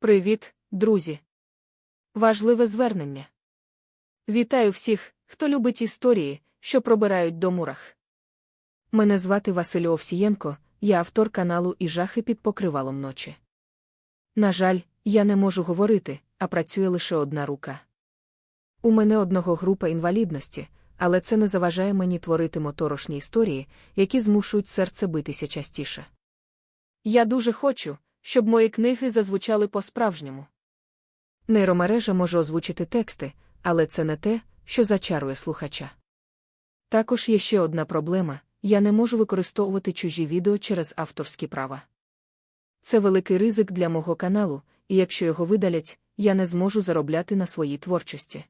Привіт, друзі. Важливе звернення. Вітаю всіх, хто любить історії, що пробирають до мурах. Мене звати Василь Овсієнко, я автор каналу і жахи під покривалом ночі. На жаль, я не можу говорити, а працює лише одна рука. У мене одного група інвалідності, але це не заважає мені творити моторошні історії, які змушують серце битися частіше. Я дуже хочу, щоб мої книги зазвучали по-справжньому. Нейромережа може озвучити тексти, але це не те, що зачарує слухача. Також є ще одна проблема я не можу використовувати чужі відео через авторські права. Це великий ризик для мого каналу, і якщо його видалять, я не зможу заробляти на своїй творчості.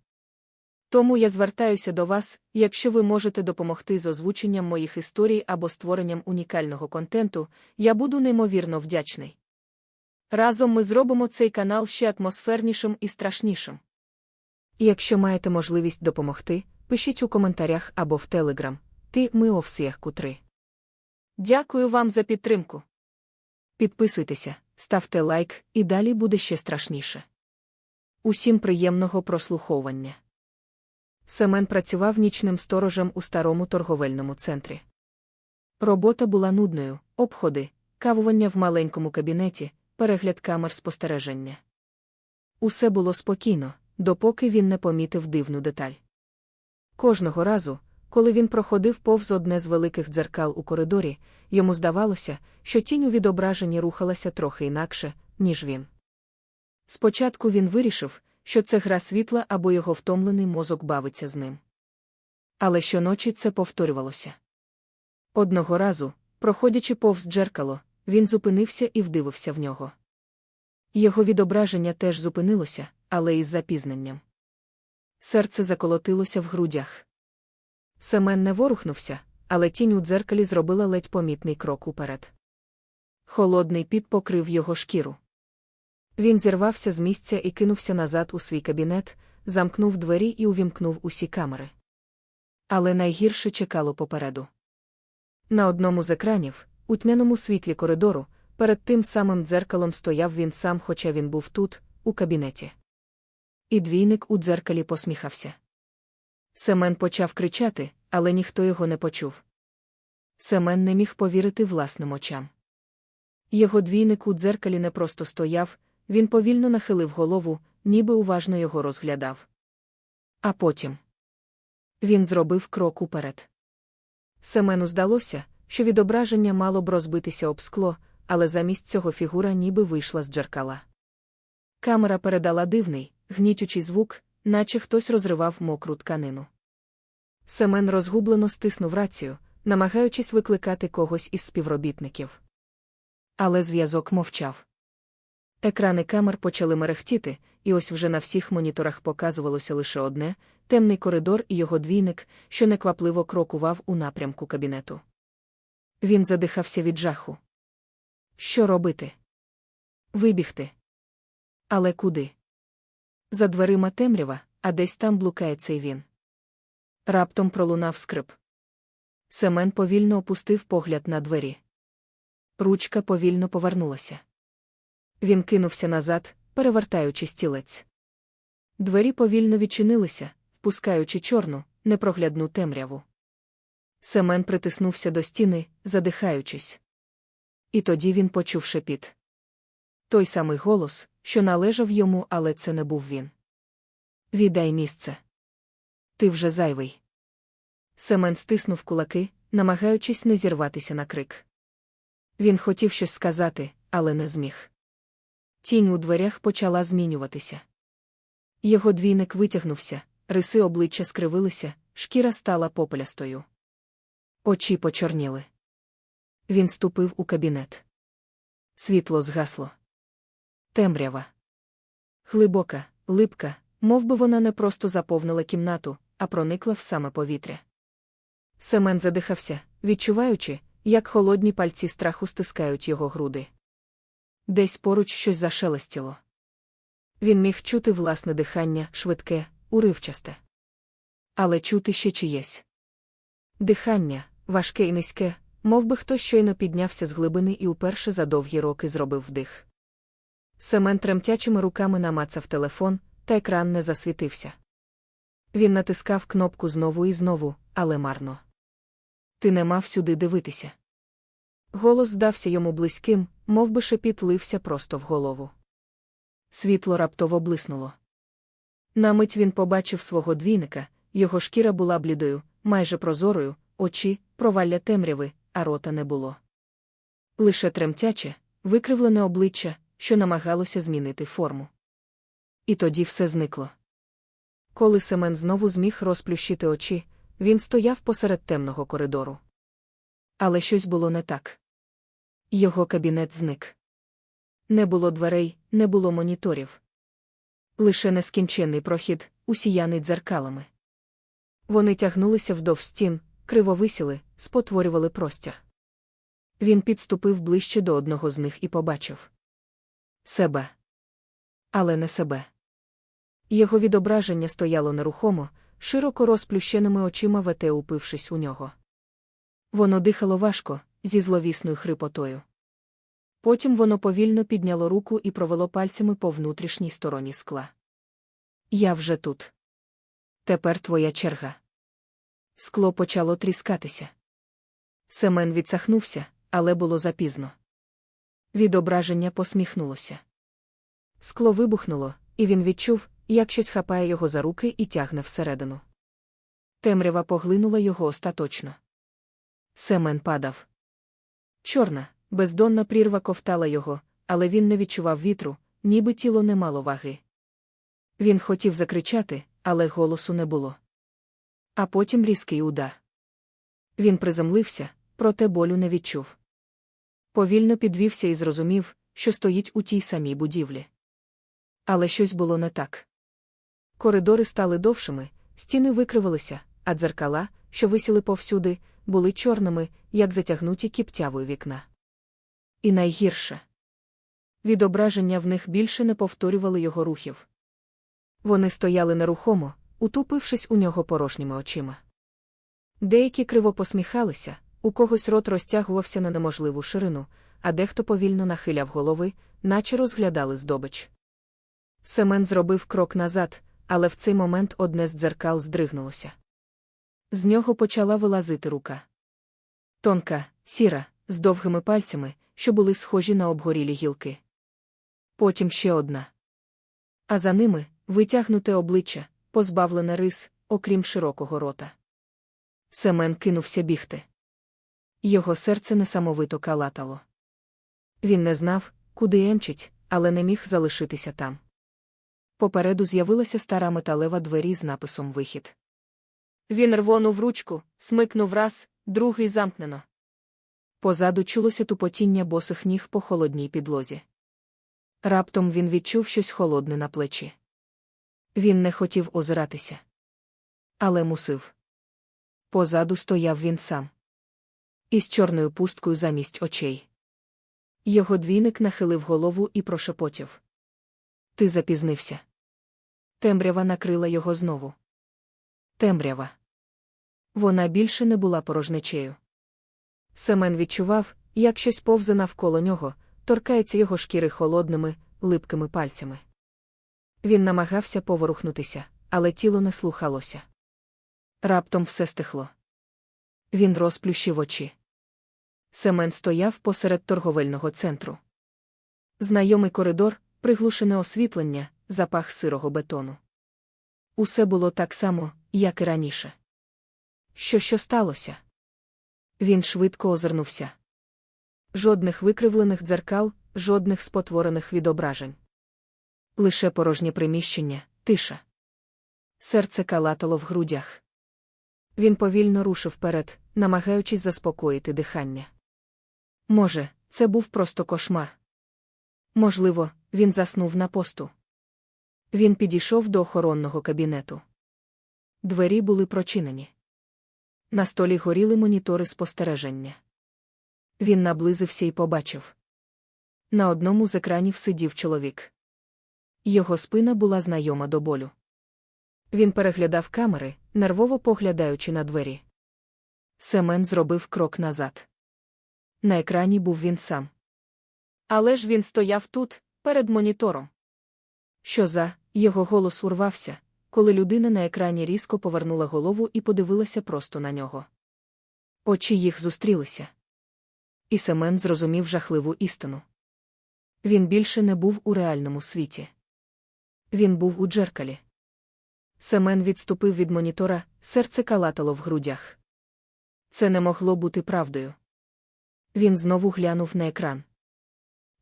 Тому я звертаюся до вас, якщо ви можете допомогти з озвученням моїх історій або створенням унікального контенту, я буду неймовірно вдячний. Разом ми зробимо цей канал ще атмосфернішим і страшнішим. І якщо маєте можливість допомогти, пишіть у коментарях або в Телеграм. Ти ми о всіх кутри. Дякую вам за підтримку. Підписуйтеся, ставте лайк, і далі буде ще страшніше. Усім приємного прослуховування. Семен працював нічним сторожем у старому торговельному центрі. Робота була нудною, обходи, кавування в маленькому кабінеті, перегляд камер спостереження. Усе було спокійно, допоки він не помітив дивну деталь. Кожного разу, коли він проходив повз одне з великих дзеркал у коридорі, йому здавалося, що тінь у відображенні рухалася трохи інакше, ніж він. Спочатку він вирішив, що це гра світла або його втомлений мозок бавиться з ним. Але щоночі це повторювалося. Одного разу, проходячи повз дзеркало, він зупинився і вдивився в нього. Його відображення теж зупинилося, але із запізненням. Серце заколотилося в грудях. Семен не ворухнувся, але тінь у дзеркалі зробила ледь помітний крок уперед. Холодний піт покрив його шкіру. Він зірвався з місця і кинувся назад у свій кабінет, замкнув двері і увімкнув усі камери. Але найгірше чекало попереду. На одному з екранів, у тьмяному світлі коридору, перед тим самим дзеркалом стояв він сам, хоча він був тут, у кабінеті. І двійник у дзеркалі посміхався. Семен почав кричати, але ніхто його не почув. Семен не міг повірити власним очам. Його двійник у дзеркалі не просто стояв, він повільно нахилив голову, ніби уважно його розглядав. А потім він зробив крок уперед. Семену здалося, що відображення мало б розбитися об скло, але замість цього фігура ніби вийшла з джеркала. Камера передала дивний, гнітючий звук, наче хтось розривав мокру тканину. Семен розгублено стиснув рацію, намагаючись викликати когось із співробітників. Але зв'язок мовчав. Екрани камер почали мерехтіти, і ось вже на всіх моніторах показувалося лише одне темний коридор і його двійник, що неквапливо крокував у напрямку кабінету. Він задихався від жаху. Що робити? Вибігти. Але куди? За дверима темрява, а десь там блукає цей він. Раптом пролунав скрип. Семен повільно опустив погляд на двері. Ручка повільно повернулася. Він кинувся назад, перевертаючи стілець. Двері повільно відчинилися, впускаючи чорну, непроглядну темряву. Семен притиснувся до стіни, задихаючись. І тоді він почув шепіт. Той самий голос, що належав йому, але це не був він. Віддай місце. Ти вже зайвий. Семен стиснув кулаки, намагаючись не зірватися на крик. Він хотів щось сказати, але не зміг. Тінь у дверях почала змінюватися. Його двійник витягнувся, риси обличчя скривилися, шкіра стала попелястою. Очі почорніли. Він ступив у кабінет. Світло згасло. Темрява. Глибока, липка, мов би вона не просто заповнила кімнату, а проникла в саме повітря. Семен задихався, відчуваючи, як холодні пальці страху стискають його груди. Десь поруч щось зашелестіло. Він міг чути власне дихання, швидке, уривчасте. Але чути ще чиєсь. Дихання, важке і низьке, мов би хтось щойно піднявся з глибини і уперше за довгі роки зробив вдих. Семен тремтячими руками намацав телефон, та екран не засвітився. Він натискав кнопку знову і знову, але марно. Ти не мав сюди дивитися. Голос здався йому близьким, мов би шепіт лився просто в голову. Світло раптово блиснуло. На мить він побачив свого двійника, його шкіра була блідою, майже прозорою, очі, провалля темряви, а рота не було. Лише тремтяче, викривлене обличчя, що намагалося змінити форму. І тоді все зникло. Коли Семен знову зміг розплющити очі, він стояв посеред темного коридору. Але щось було не так. Його кабінет зник. Не було дверей, не було моніторів. Лише нескінченний прохід, усіяний дзеркалами. Вони тягнулися вздовж стін, криво висіли, спотворювали простір. Він підступив ближче до одного з них і побачив себе. Але не себе. Його відображення стояло нерухомо, широко розплющеними очима вете упившись у нього. Воно дихало важко, зі зловісною хрипотою. Потім воно повільно підняло руку і провело пальцями по внутрішній стороні скла. Я вже тут. Тепер твоя черга. Скло почало тріскатися. Семен відсахнувся, але було запізно. Відображення посміхнулося. Скло вибухнуло, і він відчув, як щось хапає його за руки і тягне всередину. Темрява поглинула його остаточно. Семен падав. Чорна, бездонна прірва ковтала його, але він не відчував вітру, ніби тіло не мало ваги. Він хотів закричати, але голосу не було. А потім різкий удар. Він приземлився, проте болю не відчув. Повільно підвівся і зрозумів, що стоїть у тій самій будівлі. Але щось було не так. Коридори стали довшими, стіни викривалися, а дзеркала, що висіли повсюди, були чорними, як затягнуті кіптявою вікна. І найгірше відображення в них більше не повторювали його рухів. Вони стояли нерухомо, утупившись у нього порожніми очима. Деякі криво посміхалися, у когось рот розтягувався на неможливу ширину, а дехто повільно нахиляв голови, наче розглядали здобич. Семен зробив крок назад, але в цей момент одне з дзеркал здригнулося. З нього почала вилазити рука. Тонка, сіра, з довгими пальцями, що були схожі на обгорілі гілки. Потім ще одна. А за ними витягнуте обличчя, позбавлене рис, окрім широкого рота. Семен кинувся бігти. Його серце несамовито калатало. Він не знав, куди емчить, але не міг залишитися там. Попереду з'явилася стара металева двері з написом Вихід. Він рвонув ручку, смикнув раз, другий замкнено. Позаду чулося тупотіння босих ніг по холодній підлозі. Раптом він відчув щось холодне на плечі. Він не хотів озиратися. Але мусив. Позаду стояв він сам. Із чорною пусткою замість очей. Його двійник нахилив голову і прошепотів. Ти запізнився. Темрява накрила його знову. Темрява. Вона більше не була порожнечею. Семен відчував, як щось повзе навколо нього, торкається його шкіри холодними, липкими пальцями. Він намагався поворухнутися, але тіло не слухалося. Раптом все стихло. Він розплющив очі. Семен стояв посеред торговельного центру. Знайомий коридор, приглушене освітлення, запах сирого бетону. Усе було так само, як і раніше. Що що сталося? Він швидко озирнувся. Жодних викривлених дзеркал, жодних спотворених відображень. Лише порожнє приміщення, тиша. Серце калатало в грудях. Він повільно рушив вперед, намагаючись заспокоїти дихання. Може, це був просто кошмар. Можливо, він заснув на посту. Він підійшов до охоронного кабінету. Двері були прочинені. На столі горіли монітори спостереження. Він наблизився і побачив. На одному з екранів сидів чоловік. Його спина була знайома до болю. Він переглядав камери, нервово поглядаючи на двері. Семен зробив крок назад. На екрані був він сам. Але ж він стояв тут, перед монітором. Що за його голос урвався, коли людина на екрані різко повернула голову і подивилася просто на нього. Очі їх зустрілися. І Семен зрозумів жахливу істину. Він більше не був у реальному світі. Він був у джеркалі. Семен відступив від монітора, серце калатало в грудях. Це не могло бути правдою. Він знову глянув на екран.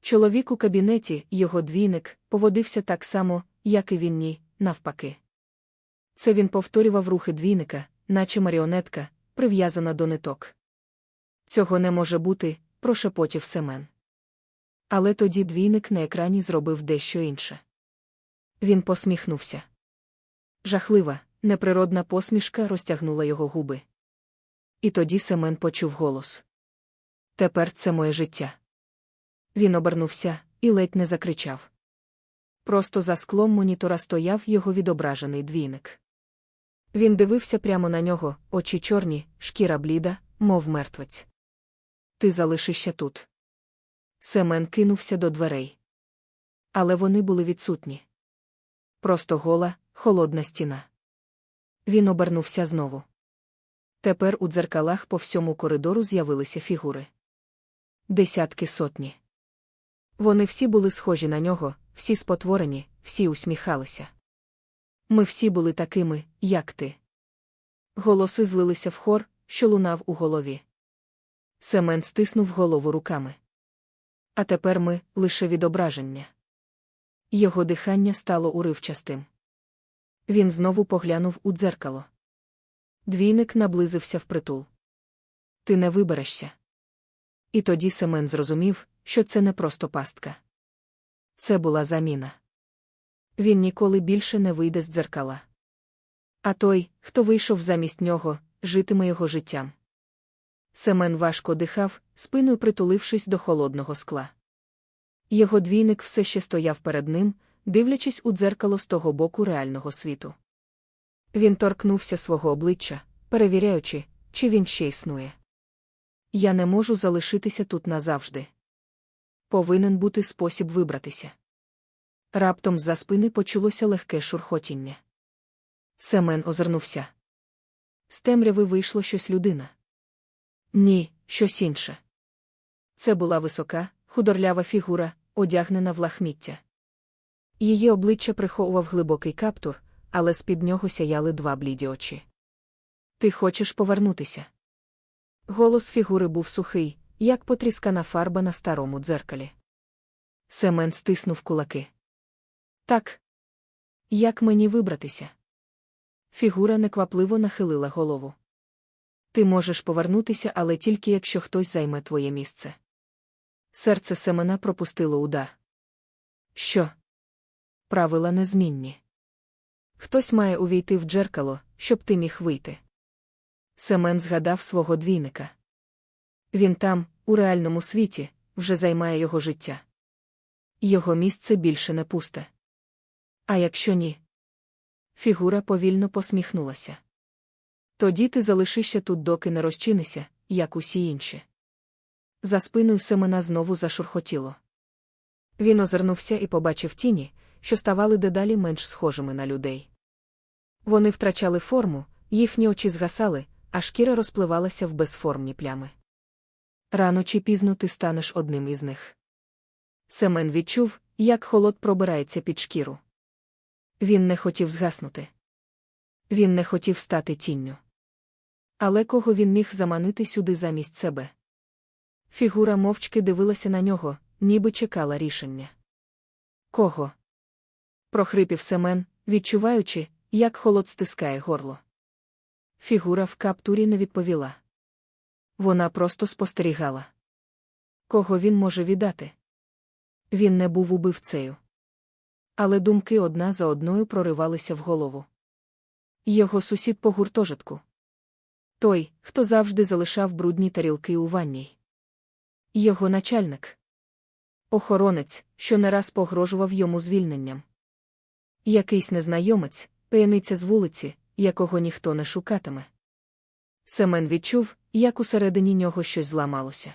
Чоловік у кабінеті, його двійник, поводився так само, як і він ні, навпаки. Це він повторював рухи двійника, наче маріонетка, прив'язана до ниток. Цього не може бути, прошепотів Семен. Але тоді двійник на екрані зробив дещо інше. Він посміхнувся. Жахлива, неприродна посмішка розтягнула його губи. І тоді Семен почув голос. Тепер це моє життя. Він обернувся і ледь не закричав. Просто за склом монітора стояв його відображений двійник. Він дивився прямо на нього, очі чорні, шкіра бліда, мов мертвець. Ти залишишся тут. Семен кинувся до дверей. Але вони були відсутні. Просто гола, холодна стіна. Він обернувся знову. Тепер у дзеркалах по всьому коридору з'явилися фігури. Десятки сотні. Вони всі були схожі на нього, всі спотворені, всі усміхалися. Ми всі були такими, як ти. Голоси злилися в хор, що лунав у голові. Семен стиснув голову руками. А тепер ми лише відображення. Його дихання стало уривчастим. Він знову поглянув у дзеркало. Двійник наблизився впритул. Ти не виберешся. І тоді Семен зрозумів, що це не просто пастка. Це була заміна. Він ніколи більше не вийде з дзеркала. А той, хто вийшов замість нього, житиме його життям. Семен важко дихав, спиною притулившись до холодного скла. Його двійник все ще стояв перед ним, дивлячись у дзеркало з того боку реального світу. Він торкнувся свого обличчя, перевіряючи, чи він ще існує. Я не можу залишитися тут назавжди. Повинен бути спосіб вибратися. Раптом з-за спини почулося легке шурхотіння. Семен озирнувся. З темряви вийшло щось людина. Ні, щось інше. Це була висока, худорлява фігура, одягнена в лахміття. Її обличчя приховував глибокий каптур, але з-під нього сяяли два бліді очі. Ти хочеш повернутися? Голос фігури був сухий, як потріскана фарба на старому дзеркалі. Семен стиснув кулаки. Так. Як мені вибратися? Фігура неквапливо нахилила голову. Ти можеш повернутися, але тільки якщо хтось займе твоє місце. Серце Семена пропустило удар. Що? Правила незмінні. Хтось має увійти в джеркало, щоб ти міг вийти. Семен згадав свого двійника. Він там, у реальному світі, вже займає його життя. Його місце більше не пусте. А якщо ні? Фігура повільно посміхнулася. Тоді ти залишишся тут, доки не розчинися, як усі інші. За спиною Семена знову зашурхотіло. Він озирнувся і побачив тіні, що ставали дедалі менш схожими на людей. Вони втрачали форму, їхні очі згасали, а шкіра розпливалася в безформні плями. Рано чи пізно ти станеш одним із них. Семен відчув, як холод пробирається під шкіру. Він не хотів згаснути. Він не хотів стати тінню. Але кого він міг заманити сюди замість себе? Фігура мовчки дивилася на нього, ніби чекала рішення. Кого? прохрипів Семен, відчуваючи, як холод стискає горло. Фігура в каптурі не відповіла. Вона просто спостерігала. Кого він може віддати? Він не був убивцею. Але думки одна за одною проривалися в голову. Його сусід по гуртожитку. Той, хто завжди залишав брудні тарілки у ванній. Його начальник. Охоронець, що не раз погрожував йому звільненням. Якийсь незнайомець, пияниця з вулиці, якого ніхто не шукатиме. Семен відчув, як усередині нього щось зламалося.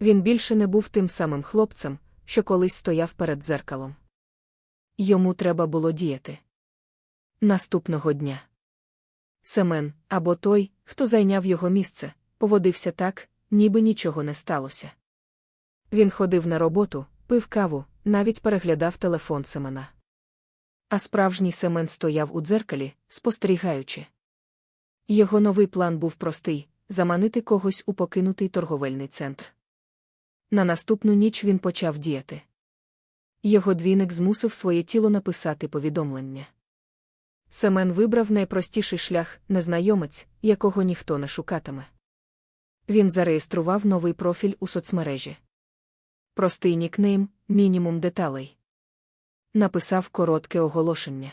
Він більше не був тим самим хлопцем, що колись стояв перед дзеркалом. Йому треба було діяти. Наступного дня. Семен, або той, хто зайняв його місце, поводився так, ніби нічого не сталося. Він ходив на роботу, пив каву, навіть переглядав телефон Семена. А справжній Семен стояв у дзеркалі, спостерігаючи. Його новий план був простий заманити когось у покинутий торговельний центр. На наступну ніч він почав діяти. Його двійник змусив своє тіло написати повідомлення. Семен вибрав найпростіший шлях незнайомець, якого ніхто не шукатиме. Він зареєстрував новий профіль у соцмережі. Простий нікнейм, мінімум деталей. Написав коротке оголошення.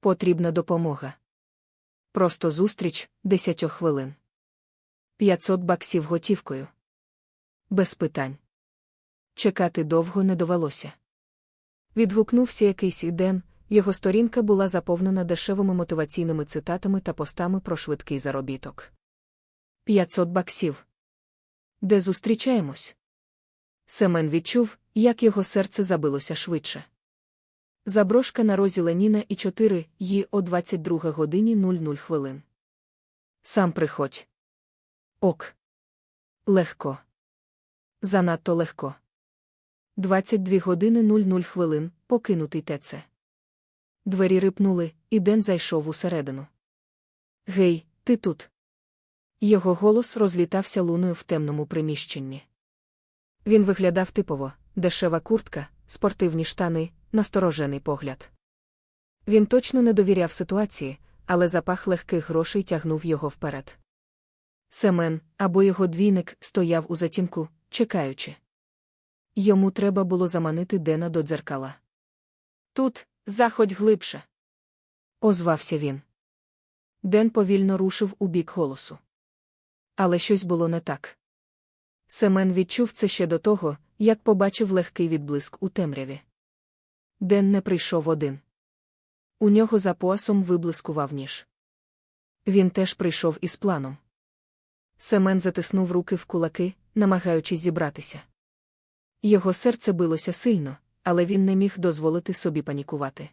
Потрібна допомога. Просто зустріч 10 хвилин. 500 баксів готівкою. Без питань. Чекати довго не довелося. Відгукнувся якийсь іден, його сторінка була заповнена дешевими мотиваційними цитатами та постами про швидкий заробіток. 500 баксів. Де зустрічаємось? Семен відчув, як його серце забилося швидше. Заброшка на розі Леніна і 4 її о 22 годині 00 хвилин. Сам приходь. Ок. Легко. Занадто легко. 22 години 00 хвилин покинутий ТЦ. Двері рипнули, і Ден зайшов усередину. Гей, ти тут. Його голос розлітався луною в темному приміщенні. Він виглядав типово, дешева куртка, спортивні штани, насторожений погляд. Він точно не довіряв ситуації, але запах легких грошей тягнув його вперед. Семен або його двійник стояв у затінку, чекаючи. Йому треба було заманити Дена до дзеркала. Тут, заходь глибше. Озвався він. Ден повільно рушив у бік голосу. Але щось було не так. Семен відчув це ще до того, як побачив легкий відблиск у темряві. Ден не прийшов один. У нього за поясом виблискував ніж. Він теж прийшов із планом. Семен затиснув руки в кулаки, намагаючись зібратися. Його серце билося сильно, але він не міг дозволити собі панікувати.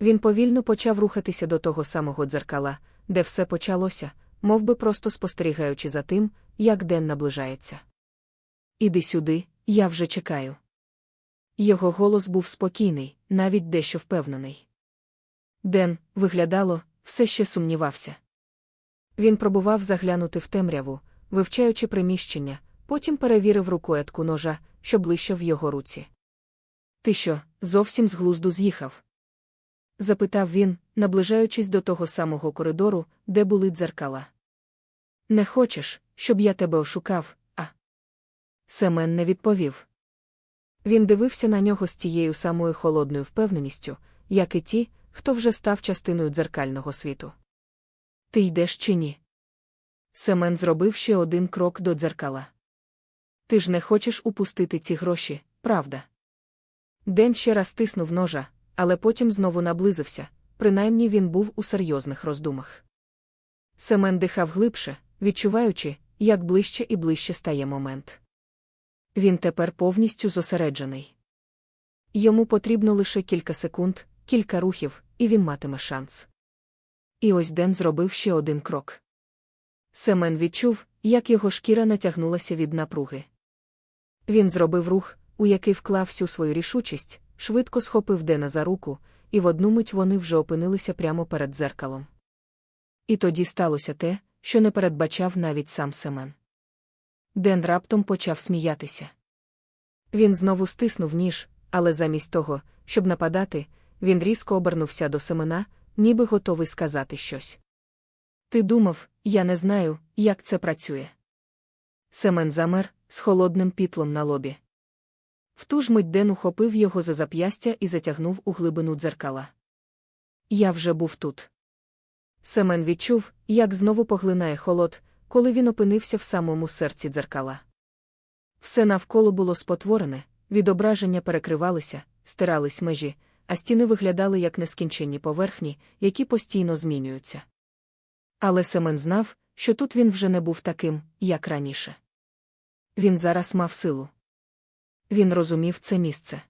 Він повільно почав рухатися до того самого дзеркала, де все почалося, мов би просто спостерігаючи за тим, як день наближається. Іди сюди, я вже чекаю. Його голос був спокійний, навіть дещо впевнений. Ден, виглядало, все ще сумнівався. Він пробував заглянути в темряву, вивчаючи приміщення, потім перевірив рукоятку ножа, що ближче в його руці. Ти що, зовсім з глузду з'їхав? запитав він, наближаючись до того самого коридору, де були дзеркала. Не хочеш, щоб я тебе ошукав, а? Семен не відповів. Він дивився на нього з тією самою холодною впевненістю, як і ті, хто вже став частиною дзеркального світу. Ти йдеш чи ні? Семен зробив ще один крок до дзеркала. Ти ж не хочеш упустити ці гроші, правда? Ден ще раз тиснув ножа, але потім знову наблизився, принаймні він був у серйозних роздумах. Семен дихав глибше, відчуваючи, як ближче і ближче стає момент. Він тепер повністю зосереджений. Йому потрібно лише кілька секунд, кілька рухів, і він матиме шанс. І ось Ден зробив ще один крок. Семен відчув, як його шкіра натягнулася від напруги. Він зробив рух, у який вклав всю свою рішучість, швидко схопив Дена за руку, і в одну мить вони вже опинилися прямо перед дзеркалом. І тоді сталося те, що не передбачав навіть сам Семен. Ден раптом почав сміятися. Він знову стиснув ніж, але замість того, щоб нападати, він різко обернувся до Семена, ніби готовий сказати щось. Ти думав, я не знаю, як це працює. Семен замер з холодним пітлом на лобі. В ту ж мить Ден ухопив його за зап'ястя і затягнув у глибину дзеркала. Я вже був тут. Семен відчув, як знову поглинає холод, коли він опинився в самому серці дзеркала. Все навколо було спотворене, відображення перекривалися, стирались межі, а стіни виглядали як нескінченні поверхні, які постійно змінюються. Але Семен знав, що тут він вже не був таким, як раніше. Він зараз мав силу. він розумів це місце.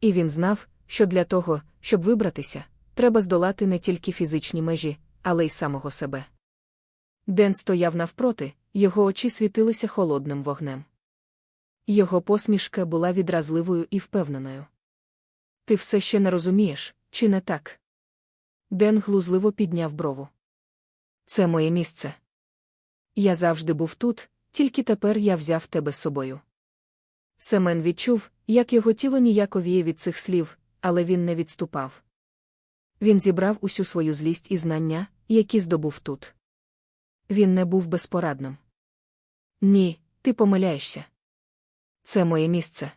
І він знав, що для того, щоб вибратися, треба здолати не тільки фізичні межі, але й самого себе. Ден стояв навпроти, його очі світилися холодним вогнем. Його посмішка була відразливою і впевненою. Ти все ще не розумієш, чи не так? Ден глузливо підняв брову. Це моє місце. Я завжди був тут, тільки тепер я взяв тебе з собою. Семен відчув, як його тіло ніяковіє від цих слів, але він не відступав. Він зібрав усю свою злість і знання, які здобув тут. Він не був безпорадним. Ні, ти помиляєшся. Це моє місце.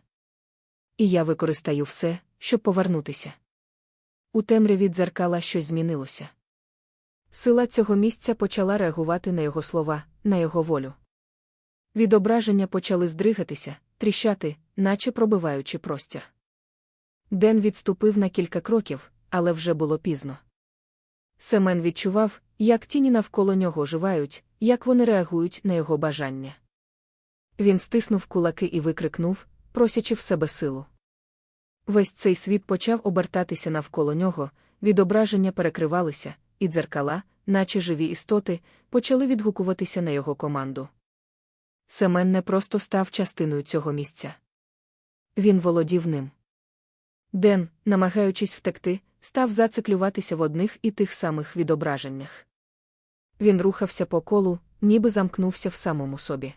І я використаю все, щоб повернутися. У темряві дзеркала щось змінилося. Сила цього місця почала реагувати на його слова, на його волю. Відображення почали здригатися, тріщати, наче пробиваючи простір. Ден відступив на кілька кроків, але вже було пізно. Семен відчував, як тіні навколо нього живають, як вони реагують на його бажання. Він стиснув кулаки і викрикнув, просячи в себе силу. Весь цей світ почав обертатися навколо нього, відображення перекривалися, і дзеркала, наче живі істоти, почали відгукуватися на його команду. Семен не просто став частиною цього місця. Він володів ним. Ден, намагаючись втекти, став зациклюватися в одних і тих самих відображеннях. Він рухався по колу, ніби замкнувся в самому собі.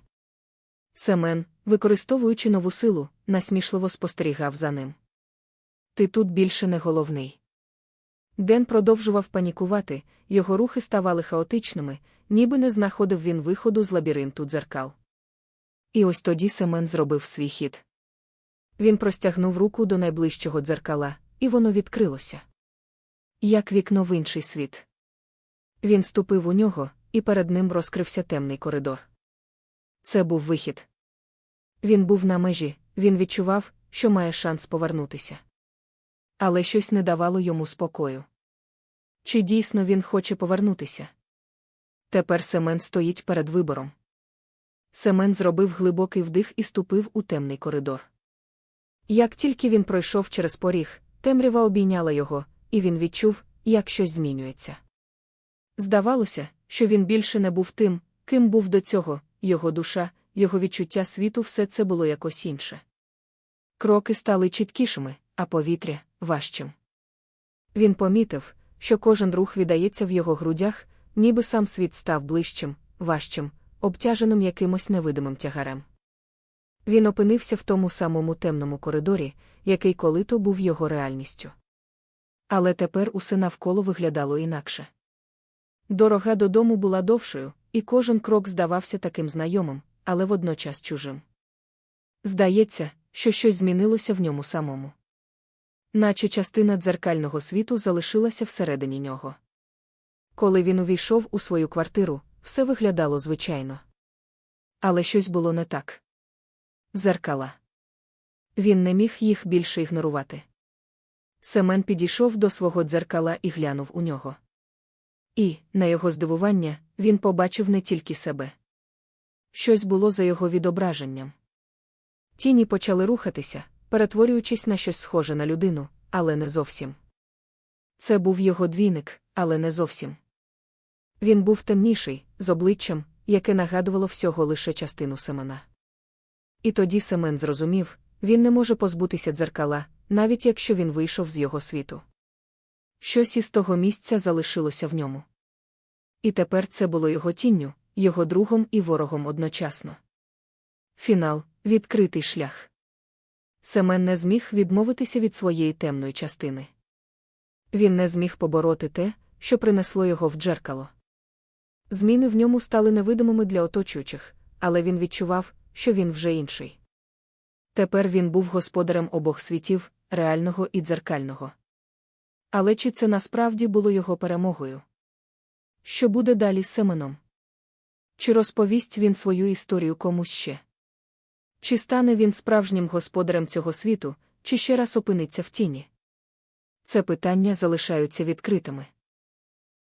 Семен, використовуючи нову силу, насмішливо спостерігав за ним. Ти тут більше не головний. Ден продовжував панікувати, його рухи ставали хаотичними, ніби не знаходив він виходу з лабіринту дзеркал. І ось тоді Семен зробив свій хід. Він простягнув руку до найближчого дзеркала, і воно відкрилося. Як вікно в інший світ. Він ступив у нього, і перед ним розкрився темний коридор. Це був вихід. Він був на межі, він відчував, що має шанс повернутися. Але щось не давало йому спокою. Чи дійсно він хоче повернутися? Тепер Семен стоїть перед вибором. Семен зробив глибокий вдих і ступив у темний коридор. Як тільки він пройшов через поріг, темрява обійняла його, і він відчув, як щось змінюється. Здавалося, що він більше не був тим, ким був до цього, його душа, його відчуття світу все це було якось інше. Кроки стали чіткішими, а повітря важчим. Він помітив, що кожен рух віддається в його грудях, ніби сам світ став ближчим, важчим, обтяженим якимось невидимим тягарем. Він опинився в тому самому темному коридорі, який колито був його реальністю. Але тепер усе навколо виглядало інакше. Дорога додому була довшою, і кожен крок здавався таким знайомим, але водночас чужим. Здається, що щось змінилося в ньому самому. Наче частина дзеркального світу залишилася всередині нього. Коли він увійшов у свою квартиру, все виглядало звичайно. Але щось було не так. Зеркала. Він не міг їх більше ігнорувати. Семен підійшов до свого дзеркала і глянув у нього. І, на його здивування, він побачив не тільки себе. Щось було за його відображенням. Тіні почали рухатися, перетворюючись на щось схоже на людину, але не зовсім. Це був його двійник, але не зовсім. Він був темніший, з обличчям, яке нагадувало всього лише частину Семена. І тоді Семен зрозумів він не може позбутися дзеркала, навіть якщо він вийшов з його світу. Щось із того місця залишилося в ньому. І тепер це було його тінню, його другом і ворогом одночасно. Фінал відкритий шлях. Семен не зміг відмовитися від своєї темної частини. Він не зміг побороти те, що принесло його в джеркало. Зміни в ньому стали невидимими для оточуючих, але він відчував, що він вже інший. Тепер він був господарем обох світів, реального і дзеркального. Але чи це насправді було його перемогою? Що буде далі з Семеном? Чи розповість він свою історію комусь ще? Чи стане він справжнім господарем цього світу, чи ще раз опиниться в тіні? Це питання залишаються відкритими.